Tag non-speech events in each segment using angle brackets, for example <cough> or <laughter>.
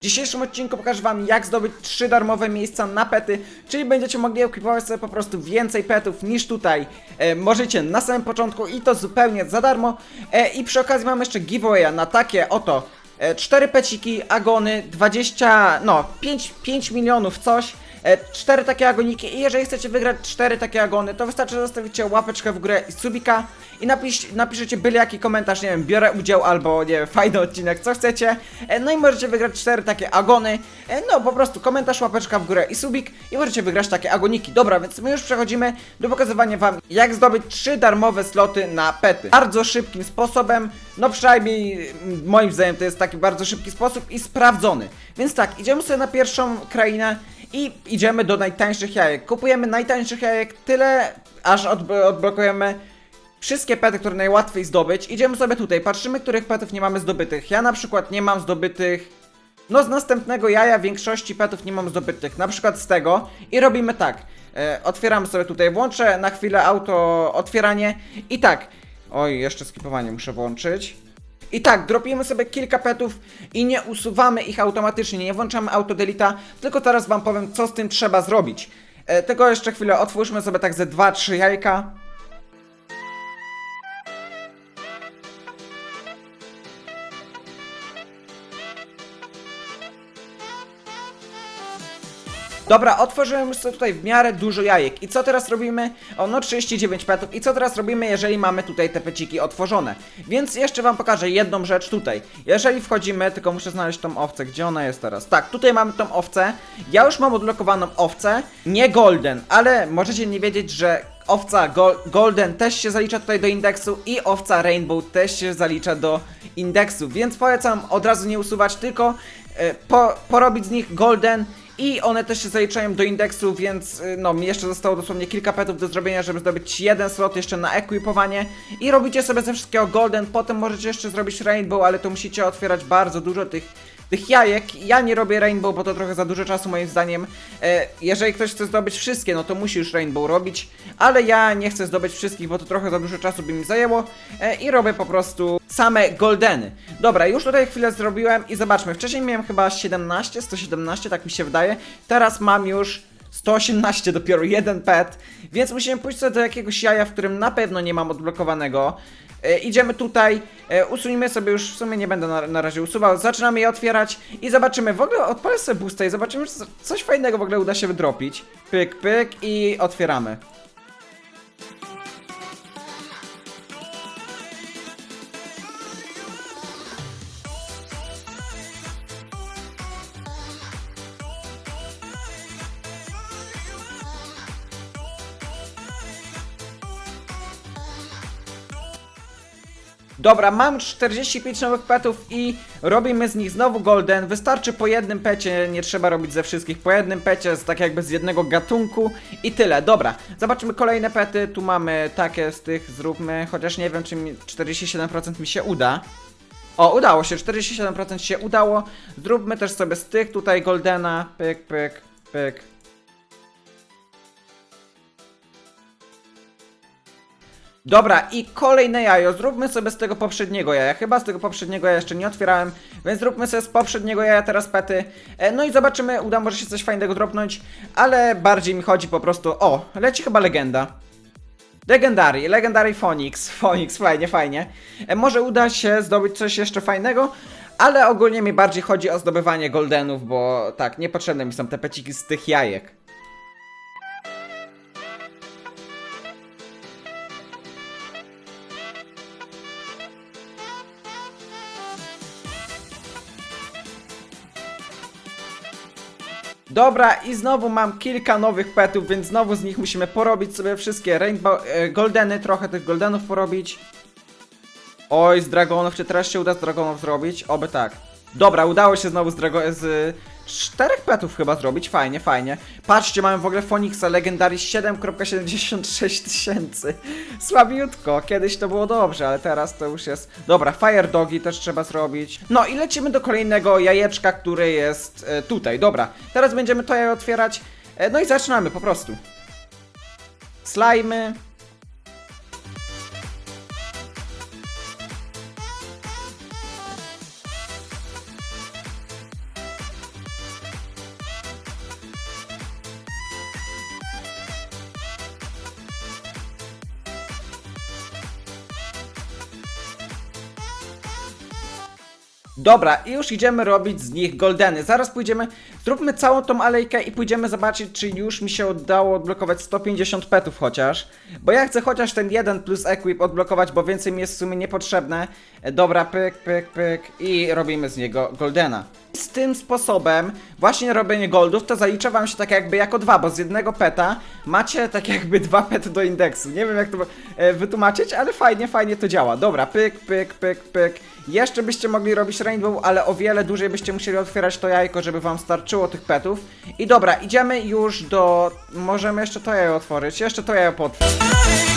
W dzisiejszym odcinku pokażę wam jak zdobyć 3 darmowe miejsca na pety, czyli będziecie mogli ekwipować sobie po prostu więcej petów niż tutaj e, możecie na samym początku i to zupełnie za darmo. E, I przy okazji mam jeszcze giveawaya na takie oto e, 4 peciki, agony, 20, no 5, 5 milionów coś. E, Cztery takie agoniki i jeżeli chcecie wygrać cztery takie agony, to wystarczy zostawicie łapeczkę w górę i subika i napisz, napiszecie byle jaki komentarz, nie wiem, biorę udział albo nie wiem, fajny odcinek, co chcecie. E, No i możecie wygrać cztery takie agony. E, No po prostu komentarz, łapeczka w górę i subik i możecie wygrać takie agoniki. Dobra, więc my już przechodzimy do pokazywania wam jak zdobyć trzy darmowe sloty na pety. Bardzo szybkim sposobem, no przynajmniej mm, moim zdaniem to jest taki bardzo szybki sposób i sprawdzony. Więc tak, idziemy sobie na pierwszą krainę i idziemy do najtańszych jajek. Kupujemy najtańszych jajek tyle, aż odb- odblokujemy wszystkie pety, które najłatwiej zdobyć. Idziemy sobie tutaj, patrzymy, których petów nie mamy zdobytych. Ja na przykład nie mam zdobytych. No z następnego jaja większości petów nie mam zdobytych, na przykład z tego. I robimy tak. E, otwieramy sobie tutaj, włączę na chwilę auto otwieranie. I tak. Oj, jeszcze skipowanie muszę włączyć. I tak, dropimy sobie kilka petów i nie usuwamy ich automatycznie, nie włączamy autodelita, tylko teraz wam powiem, co z tym trzeba zrobić. E, tego jeszcze chwilę otwórzmy sobie tak ze 2-3 jajka. Dobra, otworzyłem już sobie tutaj w miarę dużo jajek. I co teraz robimy? O, no 39 petów. I co teraz robimy, jeżeli mamy tutaj te peciki otworzone? Więc jeszcze wam pokażę jedną rzecz tutaj. Jeżeli wchodzimy, tylko muszę znaleźć tą owcę. Gdzie ona jest teraz? Tak, tutaj mamy tą owcę. Ja już mam odblokowaną owcę. Nie golden, ale możecie nie wiedzieć, że owca gol golden też się zalicza tutaj do indeksu i owca rainbow też się zalicza do indeksu. Więc polecam od razu nie usuwać, tylko e, po, porobić z nich golden i one też się zaliczają do indeksu, więc y, no mi jeszcze zostało dosłownie kilka petów do zrobienia, żeby zdobyć jeden slot jeszcze na ekwipowanie. I robicie sobie ze wszystkiego golden, potem możecie jeszcze zrobić rainbow, ale to musicie otwierać bardzo dużo tych tych jajek. Ja nie robię rainbow, bo to trochę za dużo czasu moim zdaniem. E, jeżeli ktoś chce zdobyć wszystkie, no to musi już rainbow robić, ale ja nie chcę zdobyć wszystkich, bo to trochę za dużo czasu by mi zajęło e, i robię po prostu same goldeny. Dobra, już tutaj chwilę zrobiłem i zobaczmy, wcześniej miałem chyba 17, 117, tak mi się wydaje, teraz mam już 118 dopiero jeden pet, więc musimy pójść sobie do jakiegoś jaja, w którym na pewno nie mam odblokowanego. E, idziemy tutaj, e, usunijmy sobie już, w sumie nie będę na, na razie usuwał, zaczynamy je otwierać i zobaczymy, w ogóle odpalę sobie boosta i zobaczymy, czy co- coś fajnego w ogóle uda się wydropić. Pyk, pyk i otwieramy. Dobra, mam 45 nowych petów i robimy z nich znowu golden. Wystarczy po jednym pecie, nie trzeba robić ze wszystkich. Po jednym pecie, z tak jakby z jednego gatunku i tyle. Dobra, zobaczmy kolejne pety. Tu mamy takie z tych, zróbmy. Chociaż nie wiem, czy mi 47% mi się uda. O, udało się, 47% się udało. Zróbmy też sobie z tych tutaj goldena. Pyk, pyk, pyk. Dobra, i kolejne jajo. Zróbmy sobie z tego poprzedniego jaja. Chyba z tego poprzedniego jaja jeszcze nie otwierałem, więc zróbmy sobie z poprzedniego jaja teraz pety. E, no i zobaczymy, uda może się coś fajnego dropnąć, ale bardziej mi chodzi po prostu... O, leci chyba legenda. Legendary, Legendary Phoenix. <laughs> Phoenix, fajnie, fajnie. E, może uda się zdobyć coś jeszcze fajnego, ale ogólnie mi bardziej chodzi o zdobywanie goldenów, bo tak, niepotrzebne mi są te peciki z tych jajek. Dobra, i znowu mam kilka nowych petów, więc znowu z nich musimy porobić sobie wszystkie rainbow, e, goldeny, trochę tych goldenów porobić. Oj, z dragonów, czy teraz się uda z dragonów zrobić? Oby tak. Dobra, udało się znowu z drago z czterech petów chyba zrobić, fajnie, fajnie. Patrzcie, mamy w ogóle Phoenixa Legendary 7.76 tysięcy. Słabiutko, kiedyś to było dobrze, ale teraz to już jest... Dobra, Fire Dogi też trzeba zrobić. No i lecimy do kolejnego jajeczka, które jest e, tutaj. Dobra, teraz będziemy to jaje otwierać. E, no i zaczynamy po prostu. Slajmy. Dobra, i już idziemy robić z nich goldeny. Zaraz pójdziemy, zróbmy całą tą alejkę i pójdziemy zobaczyć, czy już mi się udało odblokować 150 petów chociaż. Bo ja chcę chociaż ten jeden plus equip odblokować, bo więcej mi jest w sumie niepotrzebne. E, Dobra, pyk, pyk, pyk i robimy z niego goldena. Z tym sposobem właśnie robienie goldów to zalicza wam się tak jakby jako dwa, bo z jednego peta macie tak jakby <laughs> dwa pety do indeksu. Nie wiem jak to e, wytłumaczyć, ale fajnie, fajnie to działa. Dobra, pyk, pyk, pyk, pyk. Jeszcze byście mogli robić rainbow, ale o wiele dłużej byście musieli otwierać to jajko, żeby wam starczyło tych petów. I dobra, idziemy już do... Możemy jeszcze to jajo otworzyć, jeszcze to jajo potwórz.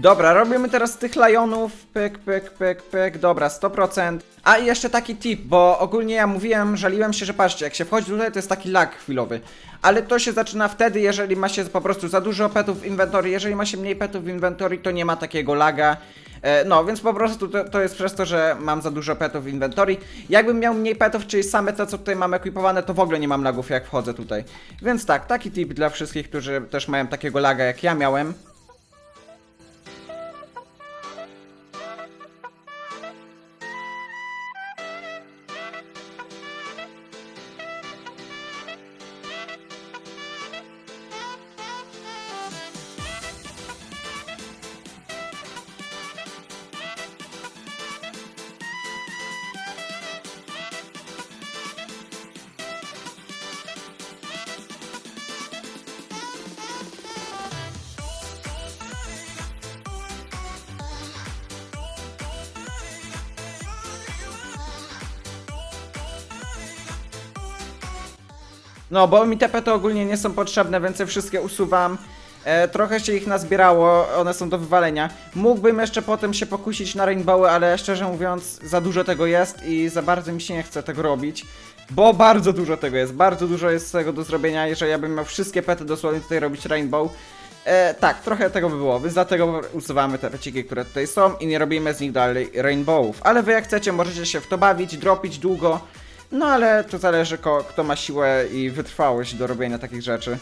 Dobra, robimy teraz tych lajonów, pyk, pyk, pyk, pyk, dobra, 100%. A i jeszcze taki tip, bo ogólnie ja mówiłem, żaliłem się, że patrzcie, jak się wchodzi tutaj, to jest taki lag chwilowy. Ale to się zaczyna wtedy, jeżeli ma się po prostu za dużo petów w inwentory, jeżeli ma się mniej petów w inwentory, to nie ma takiego laga. E, No, więc po prostu to, to jest przez to, że mam za dużo petów w inwentory. Jakbym miał mniej petów, czyli same te, co tutaj mam ekwipowane, to w ogóle nie mam lagów, jak wchodzę tutaj. Więc tak, taki tip dla wszystkich, którzy też mają takiego laga, jak ja miałem. No, bo mi te pety ogólnie nie są potrzebne, więc je wszystkie usuwam. E, trochę się ich nazbierało, one są do wywalenia. Mógłbym jeszcze potem się pokusić na rainbowy, ale szczerze mówiąc, za dużo tego jest i za bardzo mi się nie chce tego robić. Bo bardzo dużo tego jest, bardzo dużo jest tego do zrobienia, jeżeli ja bym miał wszystkie pety dosłownie tutaj robić rainbow. E, tak, trochę tego by było, więc dlatego usuwamy te peciki, które tutaj są i nie robimy z nich dalej rainbowów. Ale wy jak chcecie, możecie się w to bawić, dropić długo. No ale to zależy kto ma siłę i wytrwałość do robienia takich rzeczy.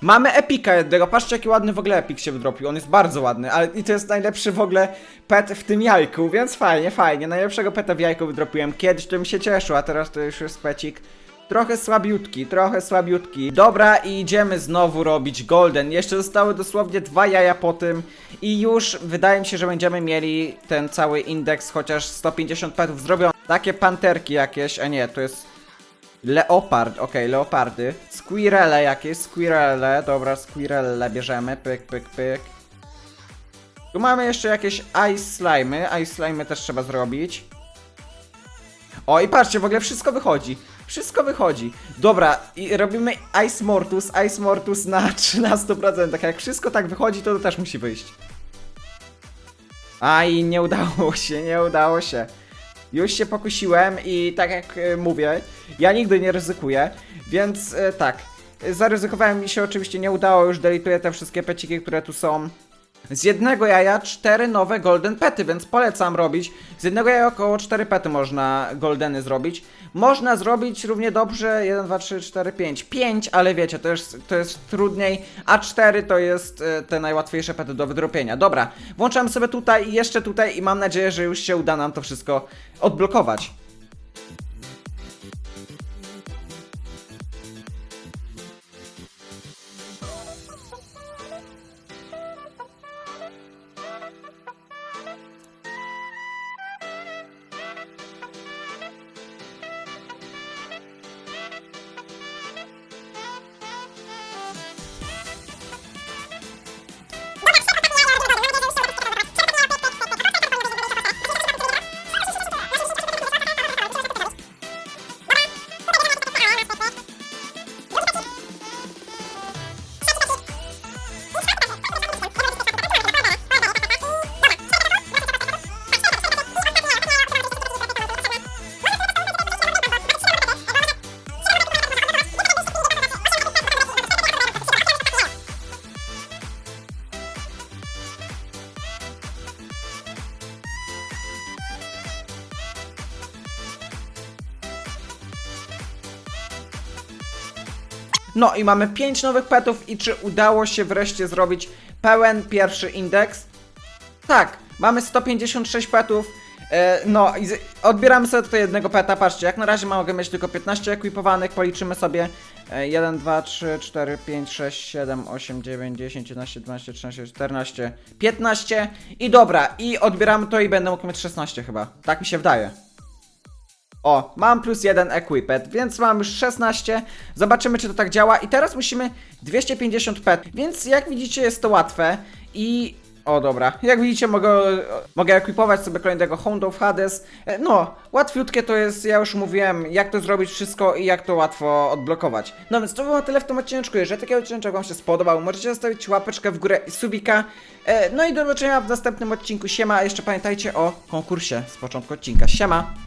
Mamy epika jednego, patrzcie jaki ładny w ogóle epik się wydropił, on jest bardzo ładny, ale i to jest najlepszy w ogóle pet w tym jajku, więc fajnie, fajnie, najlepszego peta w jajku wydropiłem, kiedyś to mi się cieszył, a teraz to już jest pecik trochę słabiutki, trochę słabiutki. Dobra i idziemy znowu robić golden, jeszcze zostały dosłownie dwa jaja po tym i już wydaje mi się, że będziemy mieli ten cały indeks, chociaż 150 petów zrobione. Takie panterki jakieś, a nie, to jest Leopard, okej, leopardy. Squirrele jakieś, squirrele, dobra, squirrele bierzemy, pyk, pyk, pyk. Tu mamy jeszcze jakieś ice slimy, ice slimy też trzeba zrobić. O i patrzcie, w ogóle wszystko wychodzi. Wszystko wychodzi. Dobra, i robimy Ice Mortus, Ice Mortus na <laughs> 13%. Jak wszystko tak wychodzi, to, to też musi wyjść. Aj, nie udało się, nie udało się. Już się pokusiłem i tak jak e, mówię, ja nigdy nie ryzykuję, więc e, tak. Zaryzykowałem mi się oczywiście nie udało, już delituję te wszystkie peciki, które tu są. Z jednego jaja cztery nowe golden pety, więc polecam robić. Z jednego jaja około 4 pety można goldeny zrobić. Można zrobić równie dobrze 1, 2, 3, 4, 5. 5, ale wiecie, to jest, to jest trudniej, a 4 to jest e, te najłatwiejsze pety do wydropienia. Dobra, włączam sobie tutaj i jeszcze tutaj i mam nadzieję, że już się uda nam to wszystko odblokować. No i mamy 5 nowych petów i czy udało się wreszcie zrobić pełen pierwszy indeks? Tak, mamy 156 petów. E, no i odbieramy sobie tutaj jednego peta, patrzcie, jak na razie mogę mieć tylko 15 ekwipowanych, policzymy sobie e, 1, 2, 3, 4, 5, 6, 7, 8, 9, 10, 11, 12, 13, 14, 15 i dobra, i odbieramy to i będę mógł mieć 16 chyba, tak mi się wydaje. O, mam plus jeden equipet, więc mam już 16. Zobaczymy, czy to tak działa. I teraz musimy 250 pet, więc jak widzicie jest to łatwe i... O dobra, jak widzicie mogę, mogę ekwipować sobie kolejnego Hound of Hades. E, No, łatwiutkie to jest, ja już mówiłem, jak to zrobić wszystko i jak to łatwo odblokować. No więc to było tyle w tym odcineczku, jeżeli taki odcinek wam się spodobał, możecie zostawić łapeczkę w górę i subika. E, No i do zobaczenia w następnym odcinku, siema, a jeszcze pamiętajcie o konkursie z początku odcinka, siema!